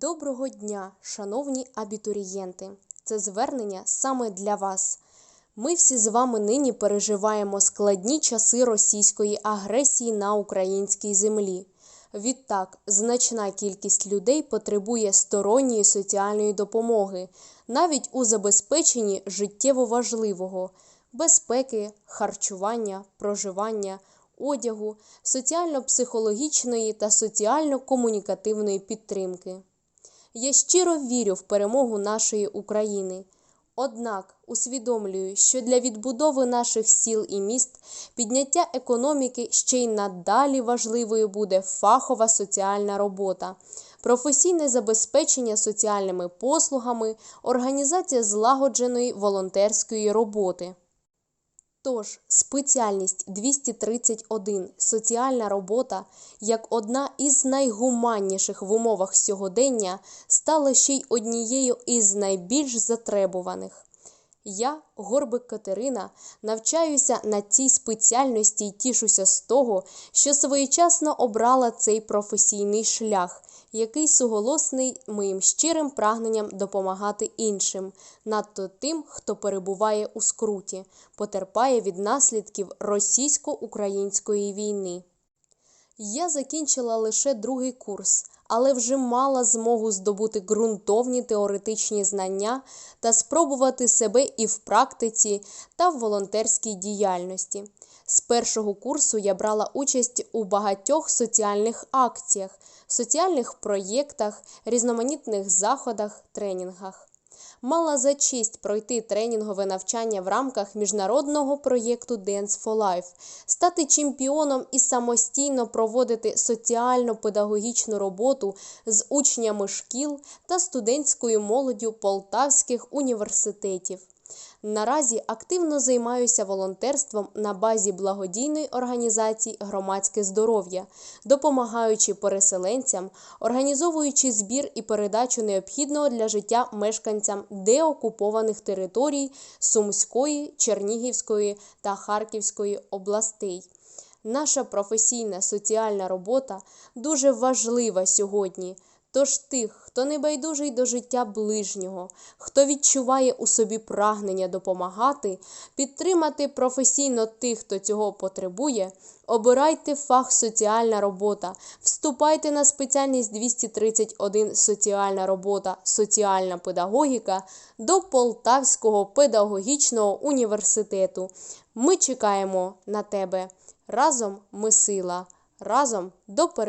Доброго дня, шановні абітурієнти! Це звернення саме для вас. Ми всі з вами нині переживаємо складні часи російської агресії на українській землі. Відтак, значна кількість людей потребує сторонньої соціальної допомоги, навіть у забезпеченні життєво важливого безпеки, харчування, проживання, одягу, соціально-психологічної та соціально-комунікативної підтримки. Я щиро вірю в перемогу нашої України. Однак усвідомлюю, що для відбудови наших сіл і міст, підняття економіки ще й надалі важливою буде фахова соціальна робота, професійне забезпечення соціальними послугами, організація злагодженої волонтерської роботи. Тож спеціальність 231 соціальна робота як одна із найгуманніших в умовах сьогодення стала ще й однією із найбільш затребуваних. Я, Горбик Катерина, навчаюся на цій спеціальності й тішуся з того, що своєчасно обрала цей професійний шлях, який суголосний моїм щирим прагненням допомагати іншим, надто тим, хто перебуває у скруті, потерпає від наслідків російсько-української війни. Я закінчила лише другий курс, але вже мала змогу здобути ґрунтовні теоретичні знання та спробувати себе і в практиці та в волонтерській діяльності. З першого курсу я брала участь у багатьох соціальних акціях, соціальних проєктах, різноманітних заходах, тренінгах. Мала за честь пройти тренінгове навчання в рамках міжнародного проєкту Dance for Life, стати чемпіоном і самостійно проводити соціально-педагогічну роботу з учнями шкіл та студентською молоддю полтавських університетів. Наразі активно займаюся волонтерством на базі благодійної організації Громадське здоров'я, допомагаючи переселенцям, організовуючи збір і передачу необхідного для життя мешканцям деокупованих територій Сумської, Чернігівської та Харківської областей. Наша професійна соціальна робота дуже важлива сьогодні. Тож тих, хто не байдужий до життя ближнього, хто відчуває у собі прагнення допомагати, підтримати професійно тих, хто цього потребує, обирайте фах соціальна робота, вступайте на спеціальність 231 соціальна робота, соціальна педагогіка до Полтавського педагогічного університету. Ми чекаємо на тебе. Разом ми сила, разом до перемоги.